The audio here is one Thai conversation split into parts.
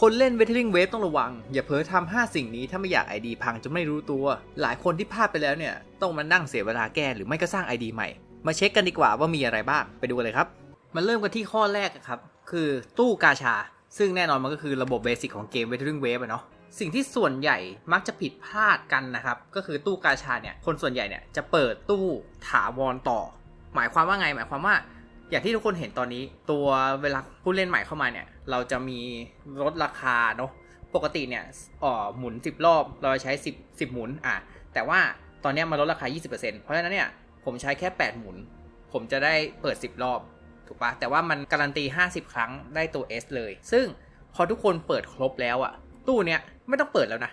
คนเล่น Weathering Wave ต้องระวัง อย่าเผลอทำ5สิ่งนี้ถ้าไม่อยาก ID พังจนไม่รู้ตัว หลายคนที่พลาดไปแล้วเนี่ย ต้องมานั่งเสียเวลาแก้หรือไม่ก็สร้าง ID ใหม่ มาเช็คกันดีกว่าว่ามีอะไรบ้างไปดูกันเลยครับ มาเริ่มกันที่ข้อแรกครับ คือตู้กาชา ซึ่งแน่นอนมันก็คือระบบเบสิกของเกม Weathering Wave อะเนาะสิ่งที่ส่วนใหญ่มักจะผิดพลาดกันนะครับ ก็คือตู้กาชาเนี่ยคนส่วนใหญ่เนี่ยจะเปิดตู้ถาวรต่อ หมายความว่าไงหมายความว่า อย่างที่ทุกคนเห็นตอนนี้ ตัวเวลาผู้เล่นใหม่เข้ามาเนี่ย เราจะมีลดราคาเนาะปกติเนี่ยออหมุน 10 รอบ เราจะใช้ 10 10 หมุนอะแต่ว่าตอนนี้มันลดราคา 20%เพราะฉะนั้นเนี่ยผมใช้แค่ 8 หมุน ผมจะได้เปิด 10 รอบ ถูกปะแต่ว่ามันการันตี 50 ครั้งได้ตัว S เลย ซึ่งพอทุกคนเปิดครบแล้วอะตู้เนี้ยไม่ต้องเปิดแล้วนะ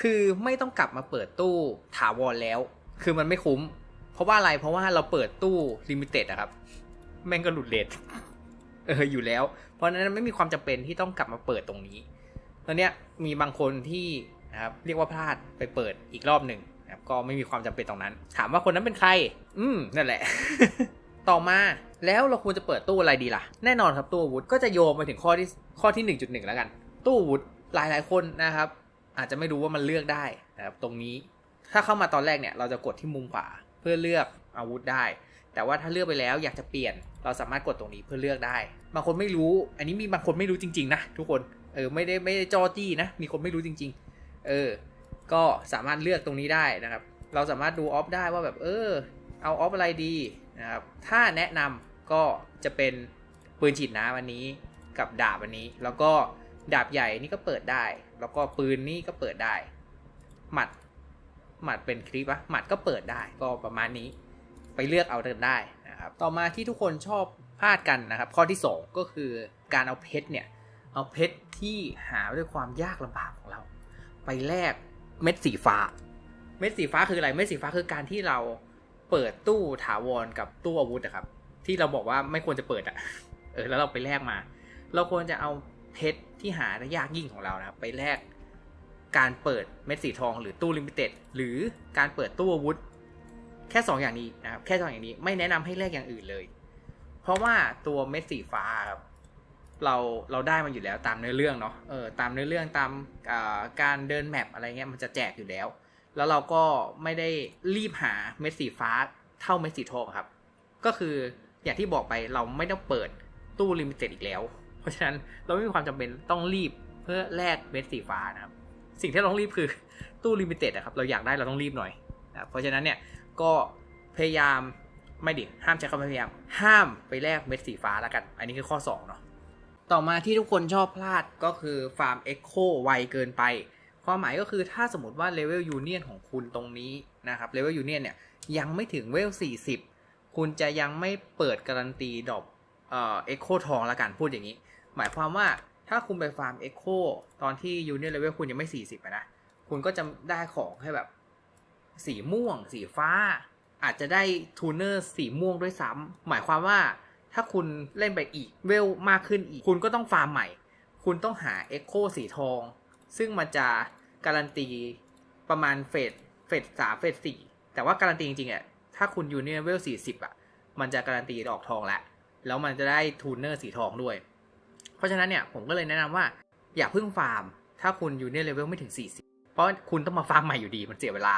คือไม่ต้องกลับมาเปิดตู้ถาวรแล้ว คือมันไม่คุ้ม เพราะว่าอะไรเพราะว่าเราเปิดตู้ลิมิเต็ดอะครับ แม่งก็หลุดเลท เอออยู่แล้ว เพราะฉะนั้นไม่มีความจำเป็นที่ต้องกลับมาเปิดตรงนี้ตอนเนี้ยมีบางคนที่นะครับเรียกว่าพลาดไปเปิดอีกรอบหนึ่งนะครับก็ไม่มีความจำเป็นตรงนั้น ถามว่าคนนั้นเป็นใคร อืมนั่นแหละ ต่อมาแล้วเราควรจะเปิดตู้อะไรดีล่ะ แน่นอนครับตู้อาวุธก็จะโยงไปถึงข้อที่ข้อที่ 1.1 แล้วกัน ตู้อาวุธหลายหลายๆคนนะครับ อาจจะไม่รู้ว่ามันเลือกได้นะครับตรงนี้ ถ้าเข้ามาตอนแรกเนี่ยเราจะกดที่มุมขวาเพื่อเลือกอาวุธได้ แต่ว่าถ้าเลือกไปแล้วอยากจะเปลี่ยนเราสามารถกดตรงนี้เพื่อเลือกได้ บางคนไม่รู้ อันนี้มีบางคนไม่รู้จริง ๆ นะทุกคนเออไม่ได้ไม่ได้จอจี้นะมีคนไม่รู้จริง ๆ เออ ก็สามารถเลือกตรงนี้ได้นะครับ เราสามารถดูออฟได้ว่าแบบเออเอาออฟอะไรดีนะครับถ้าแนะนำก็จะเป็นปืนฉีดน้ำอันนี้กับดาบอันนี้ แล้วก็ดาบใหญ่นี่ก็เปิดได้ แล้วก็ปืนนี่ก็เปิดได้ หมัดหมัดเป็นคลิปอะหมัดก็เปิดได้ก็ประมาณนี้ ไปเลือกเอาเดินได้นะครับ ต่อมาที่ทุกคนชอบพลาดกันนะครับ ข้อที่ 2 ก็คือการเอาเพชรเนี่ย เอาเพชรที่หาด้วยความยากลำบากของเรา ไปแลกเม็ดสีฟ้า เม็ดสีฟ้าคืออะไร เม็ดสีฟ้าคือการที่เราเปิดตู้ถาวรกับตู้อาวุธนะครับ ที่เราบอกว่าไม่ควรจะเปิดอะเออ แล้วเราไปแลกมา เราควรจะเอาเพชรที่หาได้ยากยิ่งของเรานะครับ ไปแลกการเปิดเม็ดสีทองหรือตู้ลิมิเต็ดหรือการเปิดตู้อาวุธ แค่ 2 อย่างนี้นะครับแค่สองอย่างนี้ไม่แนะนำให้แลกอย่างอื่นเลย เพราะว่าตัวเม็ดสีฟ้าครับเราเราได้มันอยู่แล้วตามเนื้อเรื่องเนาะเออตามเนื้อเรื่องตามการเดินแมปอะไรเงี้ยมันจะแจกอยู่แล้ว แล้วเราก็ไม่ได้รีบหาเม็ดสีฟ้าเท่าเม็ดสีทองครับ ก็คืออย่างที่บอกไปเราไม่ต้องเปิดตู้ลิมิเต็ดอีกแล้ว เพราะฉะนั้นเราไม่มีความจำเป็นต้องรีบเพื่อแลกเม็ดสีฟ้านะครับ สิ่งที่เราต้องรีบคือตู้ลิมิเต็ดนะครับเราอยากได้เราต้องรีบหน่อยนะเพราะฉะนั้นเนี่ย ก็พยายามไม่ดิห้ามใช้คำพยายาม ห้ามไปแลกเม็ดสีฟ้าแล้วกัน อันนี้คือข้อ 2 เนาะต่อมาที่ทุกคนชอบพลาดก็คือฟาร์มเอ็กโคไวเกินไป ความหมายก็คือถ้าสมมติว่าเลเวลยูเนียนของคุณตรงนี้นะครับเลเวลยูเนียนเนี่ยยังไม่ถึงเวล 40 คุณจะยังไม่เปิดการันตีดอกเอ็กโคทองละกันพูดอย่างนี้ หมายความว่าถ้าคุณไปฟาร์มเอ็กโคตอนที่ยูเนียนเลเวลคุณยังไม่ 40อะนะคุณก็จะได้ของแค่แบบ สีม่วง สีฟ้า อาจจะได้ทูเนอร์สีม่วงด้วยซ้ำหมายความว่าถ้าคุณเล่นไปอีกเวลมากขึ้นอีก คุณก็ต้องฟาร์มใหม่ คุณต้องหาเอ็กโคสีทอง ซึ่งมันจะการันตีประมาณเฟสเฟสสามเฟสสี่แต่ว่าการันตีจริงๆอะถ้าคุณอยู่ในเวลสี่สิบอะมันจะการันตีดอกทองแล้วแล้วมันจะได้ทูเนอร์สีทองด้วย เพราะฉะนั้นเนี่ยผมก็เลยแนะนำว่า อย่าเพิ่งฟาร์ม ถ้าคุณอยู่ในเลเวลไม่ถึง 40 เพราะคุณต้องมาฟาร์มใหม่อยู่ดีมันเสียเวลา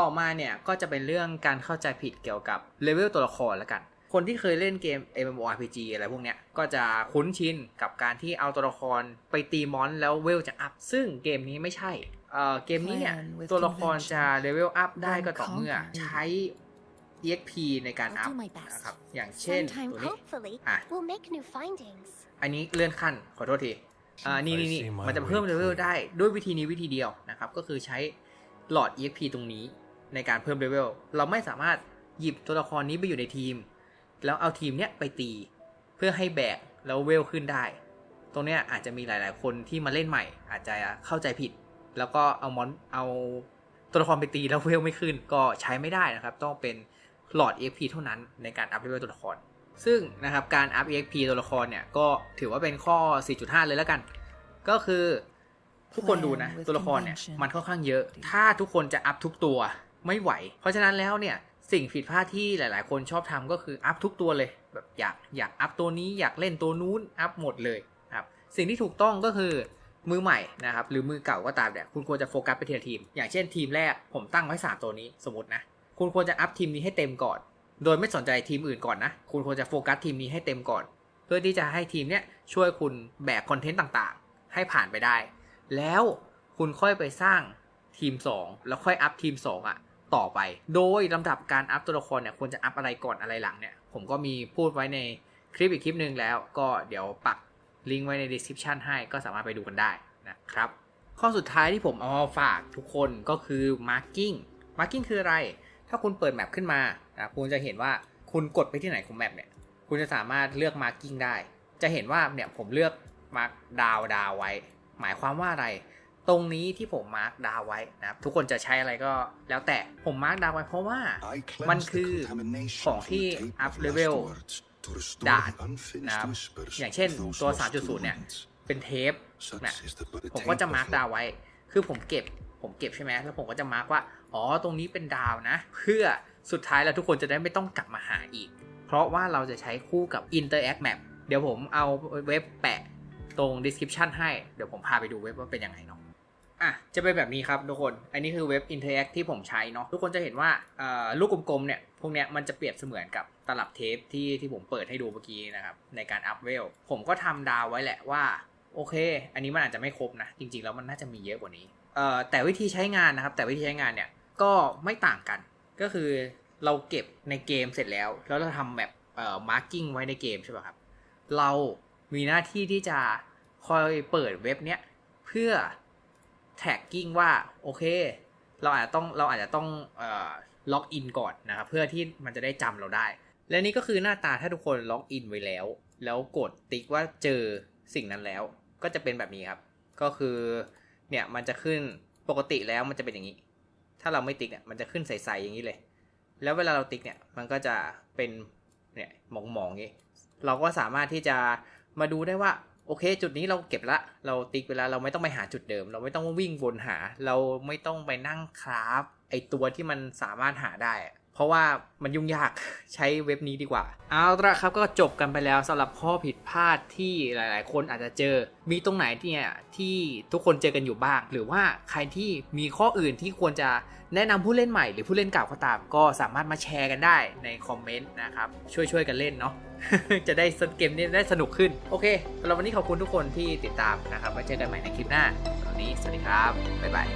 ต่อมาเนี่ยก็จะเป็นเรื่องการเข้าใจผิดเกี่ยวกับเลเวลตัวละครแล้วกัน คนที่เคยเล่นเกม MMORPG อะไรพวกเนี้ยก็จะคุ้นชินกับการที่เอาตัวละครไปตีมอนแล้วเวลจะอัพ ซึ่งเกมนี้ไม่ใช่เอ่อเกมนี้เนี่ย Plan with ตัวละครจะเลเวลอัพได้ก็ต่อ Then เมื่อ conquer. ใช้ EXP ในการ I'll อัพ do my best. นะครับ อย่างเช่น Sometime, ตัวนี้ hopefully, Ah. we'll make new findings. อันนี้เลื่อนขั้นขอโทษทีอ่านี่นี่นี่ I see my มันจะเพิ่ม way เลเวล clear ได้ด้วยวิธีนี้วิธีเดียวนะครับ ก็คือใช้หลอด EXP ตรงนี้ ในการเพิ่มเลเวลเราไม่สามารถหยิบตัวละครนี้ไปอยู่ในทีม แล้วเอาทีมเนี้ยไปตี เพื่อให้แบกแล้วเวลขึ้นได้ ตรงเนี้ยอาจจะมีหลาย ๆ คนที่มาเล่นใหม่ อาจจะเข้าใจผิด แล้วก็เอามอนเอาตัวละครไปตีแล้วเวลไม่ขึ้นก็ใช้ไม่ได้นะครับ ต้องเป็นหลอด EXP เท่านั้นในการอัพเลเวลตัวละคร ซึ่งนะครับการอัพ EXP ตัวละครเนี่ยก็ถือว่าเป็นข้อ 4.5 เลยแล้วกัน ก็คือทุกคนดูนะ ตัวละครเนี่ยมันค่อนข้างเยอะ ถ้าทุกคนจะอัพทุกตัว ไม่ไหว เพราะฉะนั้นแล้วเนี่ยสิ่งผิดพลาดที่หลายๆ คนชอบทำก็คืออัพทุกตัวเลยแบบอยากอยากอัพตัวนี้อยากเล่นตัวนู้นอัพหมดเลยครับสิ่งที่ถูกต้องก็คือมือใหม่นะครับหรือมือเก่าก็ตามเนี่ยคุณควรจะโฟกัสไปทีละทีม อย่างเช่นทีมแรกผมตั้งไว้ 3 ตัวนี้สมมตินะคุณควรจะอัพทีมนี้ให้เต็มก่อน โดยไม่สนใจทีมอื่นก่อนนะคุณควรจะโฟกัสทีมนี้ให้เต็มก่อน เพื่อที่จะให้ทีมเนี้ยช่วยคุณแบกคอนเทนต์ต่างๆ ให้ผ่านไปได้ แล้วคุณค่อยไปสร้างทีม 2 แล้วค่อยอัพทีม 2 อะ ต่อไป โดยลำดับการอัพตัวละครเนี่ยควรจะอัพอะไรก่อนอะไรหลังเนี่ย ผมก็มีพูดไว้ในคลิปอีกคลิปหนึ่งแล้ว ก็เดี๋ยวปักลิงก์ไว้ใน description ให้ก็สามารถไปดูกันได้นะครับ ข้อสุดท้ายที่ผมเอามาฝากทุกคนก็คือ marking marking คืออะไร ถ้าคุณเปิดแมปขึ้นมานะคุณจะเห็นว่าคุณกดไปที่ไหนของแมปเนี่ย คุณจะสามารถเลือก marking ได้ จะเห็นว่าเนี่ยผมเลือก mark ดาวดาวไว้ หมายความว่าอะไร ตรงนี้ที่ผม mark ดาวไว้นะครับทุกคนจะใช้อะไรก็แล้วแต่ผม mark ดาวไว้เพราะว่ามันคือของที่อัพเลเวลด่าด่านนนะนะคครัรับบออย่างเช่นเช่นตัตัวว3.0 เนี่ย เป็นเทปเนี่นะยผผมมก็ก็จะจะมามาร์ร์กกดาดาววไว้ไว้ คือผมเก็บผมเก็บใช่ไหมแล้วผมก็จะมาร์กว่า อ๋อตรงนี้เป็นดาวนะ เพื่อสุดท้ายแล้วทุกคนจะได้ไม่ต้องกลับมาหาอีก เพราะว่าเราจะใช้คู่กับ Interact Map เดี๋ยวผมเอาเว็บแปะตรง description ให้ เดี๋ยวผมพาไปดูเว็บว่าเป็นยังไงเนาะ อะจะเป็นแบบนี้ครับทุกคน อันนี้คือเว็บ Interact ที่ผมใช้เนาะทุกคนจะเห็นว่าลูกกลมๆเนี่ยพวกเนี้ยมันจะเปรียบเสมือนกับตลับเทปที่ที่ผมเปิดให้ดูเมื่อกี้นะครับในการอัพเวลผมก็ทำดาวไว้แหละว่าโอเค อันนี้มันอาจจะไม่ครบนะ จริงๆแล้วมันน่าจะมีเยอะกว่านี้เอ่อแต่วิธีใช้งานนะครับ แต่วิธีใช้งานเนี่ยก็ไม่ต่างกัน ก็คือเราเก็บในเกมเสร็จแล้ว แล้วเราทำแบบเอ่อ marking ไว้ในเกมใช่ป่ะครับ เรามีหน้าที่ที่จะคอยเปิดเว็บเนี้ยเพื่อ tracking ว่าโอเค เราอาจจะต้องเราอาจจะต้องอล็อกอินก่อนนะครับเพื่อที่มันจะได้จำเราได้ และนี่ก็คือหน้าตาถ้าทุกคนล็อกอินไว้แล้ว แล้วกดติ๊กว่าเจอสิ่งนั้นแล้ว ก็จะเป็นแบบนี้ครับ ก็คือเนี่ยมันจะขึ้นปกติแล้วมันจะเป็นอย่างนี้ ถ้าเราไม่ติ๊กเนี่ยมันจะขึ้นใสๆอย่างนี้เลย แล้วเวลาเราติ๊กเนี่ยมันก็จะเป็นเนี่ยหมองๆอย่างนี้ เราก็สามารถที่จะมาดูได้ว่า โอเค จุดนี้เราเก็บละ เราติ๊กเวลาเราไม่ต้องไปหาจุดเดิม เราไม่ต้องวิ่งวนหา เราไม่ต้องไปนั่งคราฟไอตัวที่มันสามารถหาได้ เพราะว่ามันยุ่งยากใช้เว็บนี้ดีกว่า เอาละครับก็จบกันไปแล้วสำหรับข้อผิดพลาดที่หลาย ๆ คนอาจจะเจอ มีตรงไหนที่เนี่ยที่ทุกคนเจอกันอยู่บ้าง หรือว่าใครที่มีข้ออื่นที่ควรจะแนะนำผู้เล่นใหม่หรือผู้เล่นเก่าก็ตาม ก็สามารถมาแชร์กันได้ในคอมเมนต์นะครับ ช่วย ๆ กันเล่นเนาะจะได้เกมนี้ได้สนุกขึ้น โอเคสำหรับวันนี้ขอบคุณทุกคนที่ติดตามนะครับไว้เจอกันใหม่ในคลิปหน้าสวันนี้สวัสดีครับบ๊ายบาย